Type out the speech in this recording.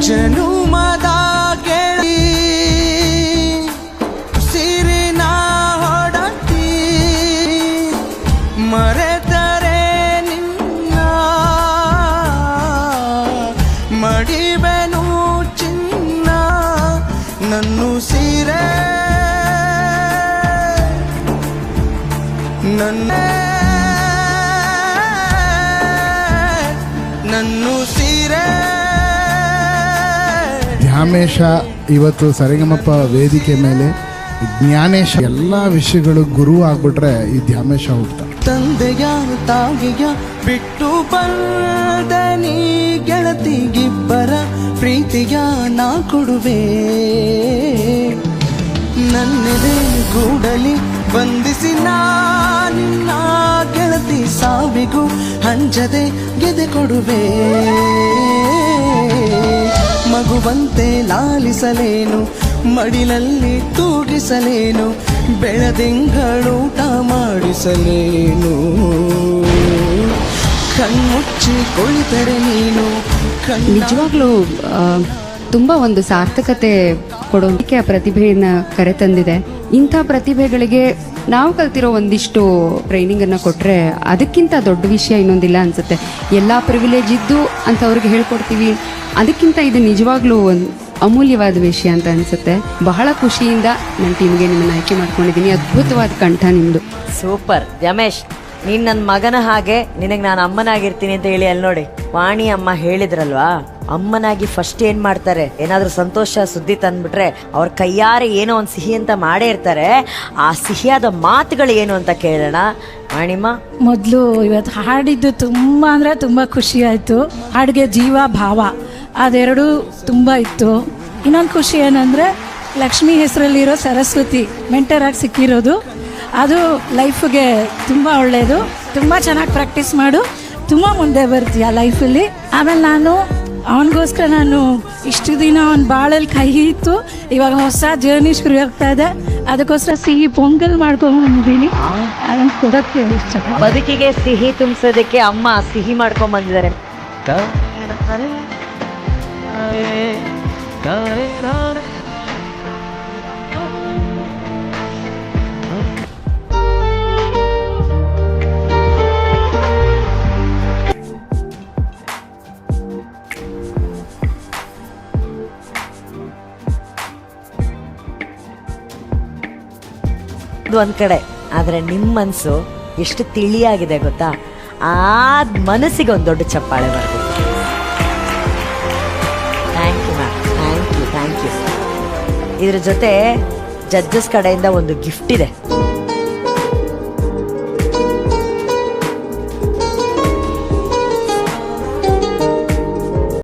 ಜನುಮದ ಗೆಳಿ ಸಿರಿನ ಹೊಡತಿ ಮರೆತರೆ ನಿನ್ನ ಮಡಿಬೆನು ಚಿನ್ನ ನನ್ನು ಸೀರೆ ನನ್ನ ನನ್ನು ಸೀರೆ. ಧ್ಯಾಮೇಶ ಇವತ್ತು ಸರಿಗಮಪ್ಪ ವೇದಿಕೆ ಮೇಲೆ ಜ್ಞಾನೇಶ ಎಲ್ಲ ವಿಷಯಗಳು ಗುರು ಆಗ್ಬಿಟ್ರೆ ಈ ಧ್ಯಾಮೇಶ ಹೋಗ್ತಾನೆ ತಂದೆಯ ತಾಯಿಯ ಬಿಟ್ಟು ಬಂದ ಗೆಳತಿಗಿಬ್ಬರ ಪ್ರೀತಿಯ ನಾ ಕೊಡುವೆ. ನನ್ನೆದೆ ಕೂಡಲಿ ಬಂಧಿಸಿ ನಾ ನಿನ್ನ ಗೆಳತಿ ಸಾವಿಗೂ ಹಂಚದೆ ಗೆದೆ ಕೊಡುವೆ. ಮಗುವಂತೆ ಲಾಲಿಸಲೇನು, ಮಡಿಲಲ್ಲಿ ತೂಗಿಸಲೇನು ಊಟ ಮಾಡಿಸಲೇನು? ಕಣ್ಮುಚ್ಚಿ ಕುಳಿತರೆ ನೀನು ನಿಜವಾಗ್ಲೂ ತುಂಬಾ ಒಂದು ಸಾರ್ಥಕತೆ ಕೊಡೋದಕ್ಕೆ ಆ ಪ್ರತಿಭೆಯನ್ನ ಕರೆತಂದಿದೆ ಇಂಥ ಪ್ರತಿಭೆಗಳಿಗೆ ನಾವು ಕಲ್ತಿರೋ ಒಂದಿಷ್ಟು ಟ್ರೈನಿಂಗ್ ಅನ್ನ ಕೊಟ್ರೆ ಅದಕ್ಕಿಂತ ದೊಡ್ಡ ವಿಷಯ ಇನ್ನೊಂದಿಲ್ಲ ಅನ್ಸುತ್ತೆ. ಎಲ್ಲಾ ಪ್ರಿವಿಲೇಜ್ ಇದ್ದು ಅಂತ ಅವ್ರಿಗೆ ಹೇಳ್ಕೊಡ್ತೀವಿ. ಅದಕ್ಕಿಂತ ಇದು ನಿಜವಾಗ್ಲೂ ಒಂದು ಅಮೂಲ್ಯವಾದ ವಿಷಯ ಅಂತ ಅನ್ಸುತ್ತೆ. ಬಹಳ ಖುಷಿಯಿಂದ ನನ್ನ ಟೀಮ್ಗೆ ನಿಮ್ಮನ್ನ ಆಯ್ಕೆ ಮಾಡ್ಕೊಂಡಿದ್ದೀನಿ. ಅದ್ಭುತವಾದ ಕಂಠ ನಿಮ್ದು. ಸೂಪರ್. ರಮೇಶ್ ನೀನ್ ನನ್ನ ಮಗನ ಹಾಗೆ ನಿನಗೆ ನಾನು ಅಮ್ಮನಾಗಿರ್ತೀನಿ ಅಂತ ಹೇಳಿ ಅಲ್ಲಿ ನೋಡಿ ವಾಣಿ ಅಮ್ಮ ಹೇಳಿದ್ರಲ್ವಾ? ಅಮ್ಮನಾಗಿ ಫಸ್ಟ್ ಏನ್ ಮಾಡ್ತಾರೆ? ಏನಾದ್ರೂ ಸಂತೋಷ ಸುದ್ದಿ ತಂದ್ಬಿಟ್ರೆ ಅವ್ರ ಕೈಯಾರೆ ಏನೋ ಒಂದು ಸಿಹಿ ಅಂತ ಮಾಡೇ ಇರ್ತಾರೆ. ಆ ಸಿಹಿಯಾದ ಮಾತುಗಳು ಏನು ಅಂತ ಕೇಳೋಣ. ವಾಣಿಮ್ಮ? ಮೊದಲು ಇವತ್ತು ಹಾಡಿದ್ದು ತುಂಬಾ ಅಂದ್ರೆ ತುಂಬಾ ಖುಷಿ ಆಯ್ತು. ಹಾಡಿಗೆ ಜೀವ ಭಾವ. ಅದೆರಡೂ ತುಂಬ ಇತ್ತು. ಇನ್ನೊಂದು ಖುಷಿ ಏನಂದರೆ ಲಕ್ಷ್ಮಿ ಹೆಸರಲ್ಲಿರೋ ಸರಸ್ವತಿ ಮೆಂಟರಾಗಿ ಸಿಕ್ಕಿರೋದು. ಅದು ಲೈಫ್ಗೆ ತುಂಬ ಒಳ್ಳೆಯದು ತುಂಬ ಚೆನ್ನಾಗಿ ಪ್ರಾಕ್ಟೀಸ್ ಮಾಡು. ತುಂಬ ಮುಂದೆ ಬರ್ತೀಯ ಲೈಫಲ್ಲಿ ಆಮೇಲೆ ನಾನು ಅವನಿಗೋಸ್ಕರ ನಾನು ಇಷ್ಟು ದಿನ ಅವನ ಬಾಳಲ್ಲಿ ಕೈ ಇತ್ತು ಇವಾಗ ಹೊಸ ಜರ್ನಿ ಶುರು ಆಗ್ತಾ ಇದೆ. ಅದಕ್ಕೋಸ್ಕರ ಸಿಹಿ ಪೊಂಗಲ್ ಮಾಡ್ಕೊಂಡ್ಬಂದಿದ್ದೀನಿ ಅದನ್ನು ಕೊಡೋಕ್ಕೆ ಇಷ್ಟ ಬದುಕಿಗೆ ಸಿಹಿ ತುಂಬಿಸೋದಕ್ಕೆ ಅಮ್ಮ ಸಿಹಿ ಒಂದ್ ಕಡೆ ಆದ್ರೆ ನಿಮ್ ಮನ್ಸು ಎಷ್ಟು ತಿಳಿಯಾಗಿದೆ ಗೊತ್ತಾ? ಆ ಮನಸ್ಸಿಗೆ ಒಂದ್ ದೊಡ್ಡ ಚಪ್ಪಾಳೆ ಬರಬೇಕು. ಥ್ಯಾಂಕ್ ಯು ಇದ್ರ ಜೊತೆ ಜಡ್ಜಸ್ ಕಡೆಯಿಂದ ಒಂದು ಗಿಫ್ಟ್ ಇದೆ.